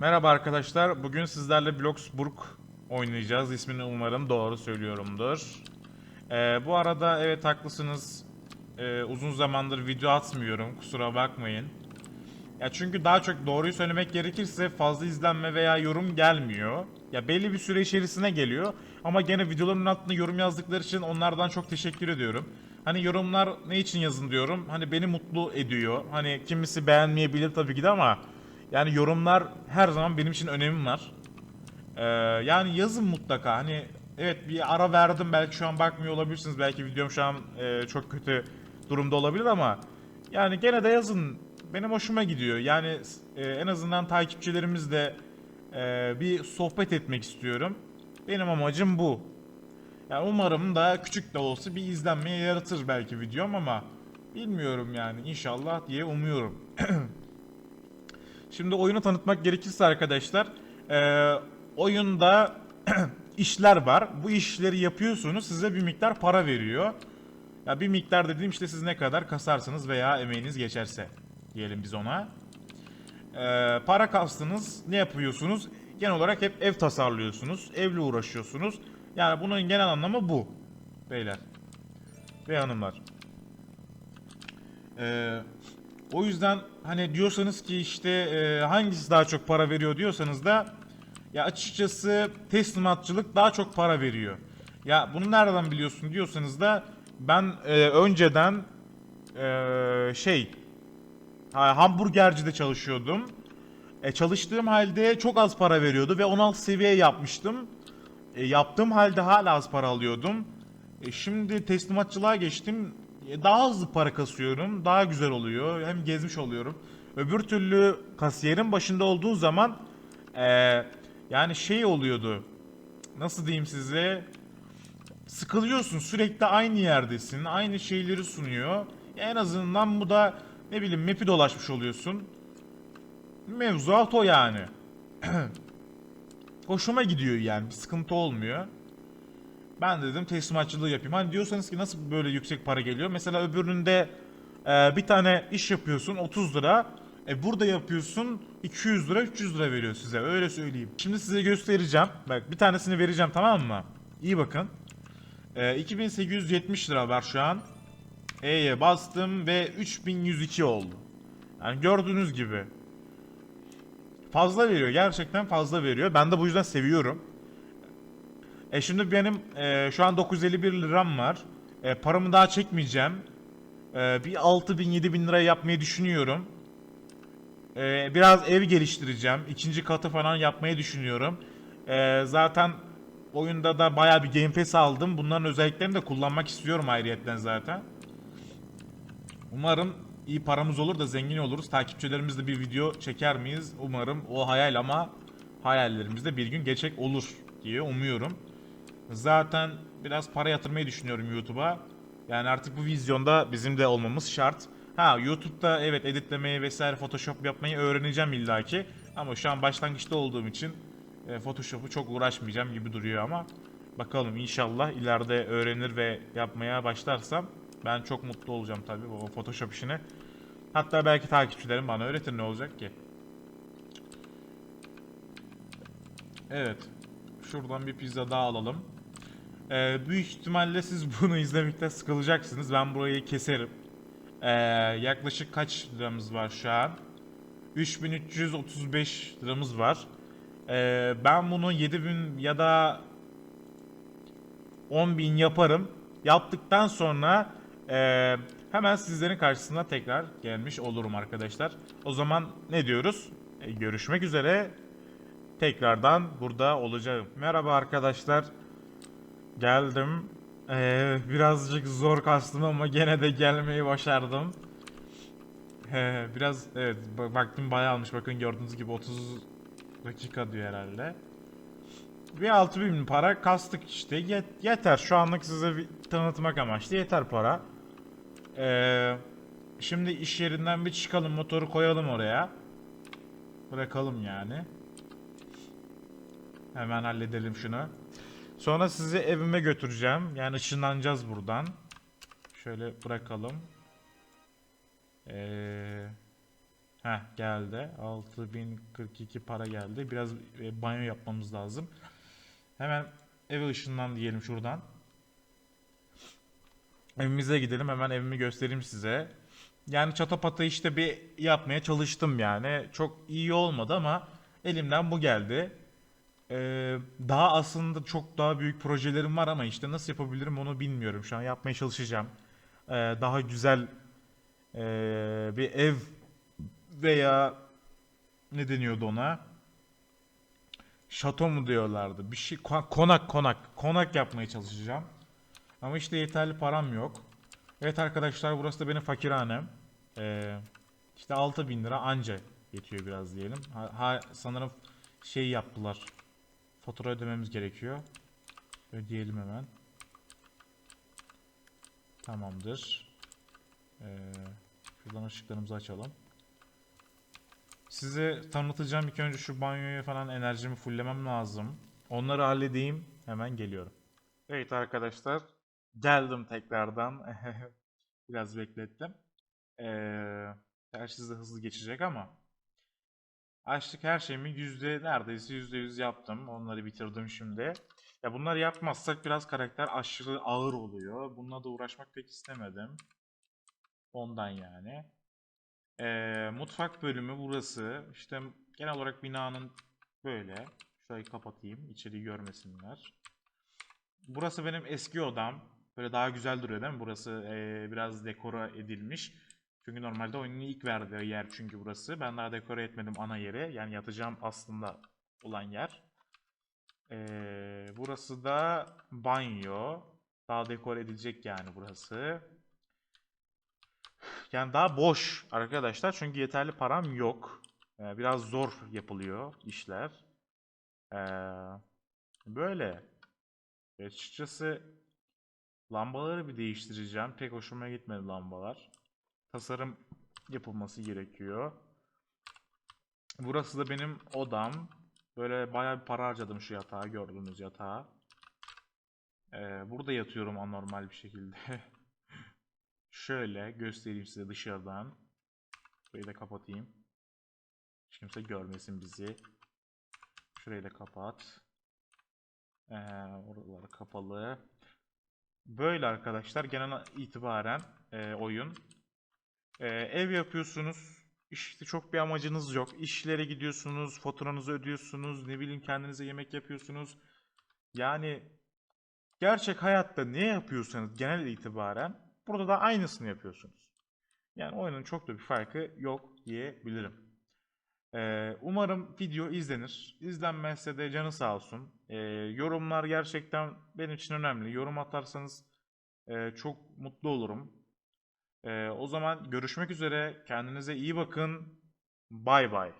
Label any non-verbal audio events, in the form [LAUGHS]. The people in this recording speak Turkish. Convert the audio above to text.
Merhaba arkadaşlar. Bugün sizlerle Bloxburg oynayacağız. İsmini umarım doğru söylüyorumdur. Ee, bu arada evet haklısınız. Ee, uzun zamandır video atmıyorum. Kusura bakmayın. Ya çünkü daha çok doğruyu söylemek gerekirse fazla izlenme veya yorum gelmiyor. Ya belli bir süre içerisine geliyor. Ama gene videoların altında yorum yazdıkları için onlardan çok teşekkür ediyorum. Hani yorumlar ne için yazın diyorum. Hani beni mutlu ediyor. Hani kimisi beğenmeyebilir tabii ki de ama yani yorumlar her zaman benim için önemi var. Ee, yani yazın mutlaka. Hani evet bir ara verdim belki şu an bakmıyor olabilirsiniz. Belki videom şu an e, çok kötü durumda olabilir ama yani gene de yazın. Benim hoşuma gidiyor. Yani e, en azından takipçilerimizle e, bir sohbet etmek istiyorum. Benim amacım bu. Yani umarım da küçük de olsa bir izlenmeye yaratır belki videom ama bilmiyorum yani inşallah diye umuyorum. [CLEARS THROAT] Şimdi oyunu tanıtmak gerekirse arkadaşlar, eee, oyunda [CLEARS THROAT] işler var. Bu işleri yapıyorsunuz, size bir miktar para veriyor. Ya bir miktar dediğim işte siz ne kadar kasarsınız veya emeğiniz geçerse diyelim biz ona. Eee, para kastınız ne yapıyorsunuz? Genel olarak hep ev tasarlıyorsunuz, evle uğraşıyorsunuz. Yani bunun genel anlamı bu beyler ve hanımlar. Eee o yüzden hani diyorsanız ki işte e, hangisi daha çok para veriyor diyorsanız da ya açıkçası teslimatçılık daha çok para veriyor. Ya bunu nereden biliyorsun diyorsanız da ben e, önceden e, şey ha, hamburgercide çalışıyordum. E, çalıştığım halde çok az para veriyordu ve 16 seviye yapmıştım. E, yaptığım halde hala az para alıyordum. E, şimdi teslimatçılığa geçtim. E, daha hızlı para kasıyorum. Daha güzel oluyor. Hem gezmiş oluyorum. Öbür türlü kasiyerin başında olduğu zaman e, yani şey oluyordu. Nasıl diyeyim size? Sıkılıyorsun. Sürekli aynı yerdesin. Aynı şeyleri sunuyor. En azından bu da ne bileyim map'i dolaşmış oluyorsun. Mevzuat o yani. [CLEARS THROAT] Hoşuma gidiyor yani. Bir sıkıntı olmuyor. Ben dedim teslimatçılığı yapayım. Hani diyorsanız ki nasıl böyle yüksek para geliyor? Mesela öbüründe e, bir tane iş yapıyorsun 30 lira. E burada yapıyorsun 200 lira 300 lira veriyor size öyle söyleyeyim. Şimdi size göstereceğim. Bak bir tanesini vereceğim tamam mı? İyi bakın. E, 2870 lira var şu an. E'ye bastım ve 3102 oldu. Yani gördüğünüz gibi. Fazla veriyor gerçekten fazla veriyor. Ben de bu yüzden seviyorum. E şimdi benim e, şu an 951 liram var. E, paramı daha çekmeyeceğim. E, bir 6000 7000 lira yapmayı düşünüyorum. E, biraz ev geliştireceğim. İkinci katı falan yapmayı düşünüyorum. E, zaten oyunda da baya bir Game Pass aldım. Bunların özelliklerini de kullanmak istiyorum ayrıyetten zaten. Umarım iyi paramız olur da zengin oluruz. Takipçilerimizle bir video çeker miyiz? Umarım o hayal ama hayallerimizde bir gün gerçek olur diye umuyorum. Zaten biraz para yatırmayı düşünüyorum YouTube'a. Yani artık bu vizyonda bizim de olmamız şart. Ha YouTube'da evet editlemeyi vesaire Photoshop yapmayı öğreneceğim illaki. Ama şu an başlangıçta olduğum için e, Photoshop'u çok uğraşmayacağım gibi duruyor ama bakalım inşallah ileride öğrenir ve yapmaya başlarsam ben çok mutlu olacağım tabii o Photoshop işini. Hatta belki takipçilerim bana öğretir ne olacak ki? Evet. Şuradan bir pizza daha alalım. Ee, büyük ihtimalle siz [LAUGHS] bunu izlemekte sıkılacaksınız. Ben burayı keserim. Ee, yaklaşık kaç liramız var şu an? 3335 liramız var. Ee, ben bunu 7000 ya da 10.000 yaparım. Yaptıktan sonra e, hemen sizlerin karşısına tekrar gelmiş olurum arkadaşlar. O zaman ne diyoruz? E, görüşmek üzere. Tekrardan burada olacağım. Merhaba arkadaşlar. Geldim. Ee, birazcık zor kastım ama gene de gelmeyi başardım. Ee, biraz evet bak- vaktim bayağı almış. Bakın gördüğünüz gibi 30 dakika diyor herhalde. Bir 6000 para kastık işte. Yet- yeter. Şu anlık size bir tanıtmak amaçlı yeter para. Ee, şimdi iş yerinden bir çıkalım. Motoru koyalım oraya. Bırakalım yani. Hemen halledelim şunu. Sonra sizi evime götüreceğim. Yani ışınlanacağız buradan. Şöyle bırakalım. Ee, Heh geldi. 6042 para geldi. Biraz e, banyo yapmamız lazım. Hemen eve ışınlan diyelim şuradan. Evimize gidelim. Hemen evimi göstereyim size. Yani çatapata işte bir yapmaya çalıştım yani. Çok iyi olmadı ama elimden bu geldi. Ee, daha aslında çok daha büyük projelerim var ama işte nasıl yapabilirim onu bilmiyorum. Şu an yapmaya çalışacağım. Ee, daha güzel ee, bir ev veya ne deniyordu ona? Şato mu diyorlardı? Bir şey ko- konak konak konak yapmaya çalışacağım. Ama işte yeterli param yok. Evet arkadaşlar burası da benim fakirhanem. Ee, işte 6000 lira anca yetiyor biraz diyelim. Ha, ha- sanırım şey yaptılar. Fatura ödememiz gerekiyor. Ödeyelim hemen. Tamamdır. Ee, şuradan ışıklarımızı açalım. Size tanıtacağım ilk önce şu banyoya falan enerjimi fulllemem lazım. Onları halledeyim. Hemen geliyorum. Evet arkadaşlar. Geldim tekrardan. [LAUGHS] Biraz beklettim. Ee, her şey hızlı geçecek ama. Açtık her şeyimi yüzde neredeyse yüzde yüz yaptım. Onları bitirdim şimdi. Ya bunları yapmazsak biraz karakter aşırı ağır oluyor. Bununla da uğraşmak pek istemedim. Ondan yani. Ee, mutfak bölümü burası. İşte genel olarak binanın böyle. Şurayı kapatayım. içeriği görmesinler. Burası benim eski odam. Böyle daha güzel duruyor değil mi? Burası ee, biraz dekora edilmiş. Çünkü normalde oyunun ilk verdiği yer çünkü burası. Ben daha dekore etmedim ana yeri. Yani yatacağım aslında olan yer. Ee, burası da banyo. Daha dekore edilecek yani burası. Yani daha boş arkadaşlar çünkü yeterli param yok. Ee, biraz zor yapılıyor işler. Ee, böyle. Açıkçası lambaları bir değiştireceğim. Pek hoşuma gitmedi lambalar. Tasarım yapılması gerekiyor. Burası da benim odam. Böyle bayağı bir para harcadım şu yatağa gördüğünüz yatağa. Ee, burada yatıyorum anormal bir şekilde. [LAUGHS] Şöyle göstereyim size dışarıdan. Burayı da kapatayım. Hiç kimse görmesin bizi. Şurayı da kapat. Ee, oralar kapalı. Böyle arkadaşlar genel itibaren e, oyun. E, ev yapıyorsunuz. İşte çok bir amacınız yok. İşlere gidiyorsunuz, faturanızı ödüyorsunuz, ne bileyim kendinize yemek yapıyorsunuz. Yani gerçek hayatta ne yapıyorsanız genel itibaren burada da aynısını yapıyorsunuz. Yani oyunun çok da bir farkı yok diyebilirim. Ee, umarım video izlenir. İzlenmezse de canı sağ olsun. Ee, yorumlar gerçekten benim için önemli. Yorum atarsanız e, çok mutlu olurum. Ee, o zaman görüşmek üzere. Kendinize iyi bakın. Bay bay.